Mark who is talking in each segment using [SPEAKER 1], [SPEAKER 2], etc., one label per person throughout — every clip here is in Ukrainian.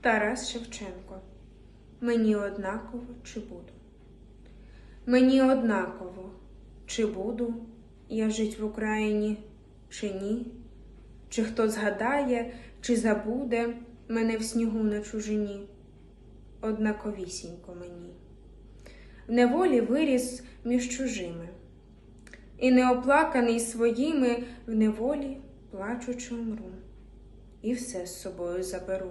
[SPEAKER 1] Тарас Шевченко. Мені однаково, чи буду. Мені однаково, чи буду я жить в Україні, чи ні, чи хто згадає, чи забуде мене в снігу на чужині. Однаковісінько мені. В неволі виріс між чужими, і неоплаканий своїми в неволі плачучи умру, і все з собою заберу,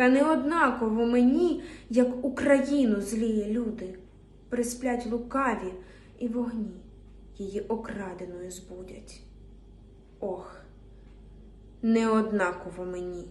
[SPEAKER 1] Та не однаково мені, як Україну зліє люди, присплять лукаві і вогні її окраденою збудять. Ох, не однаково мені.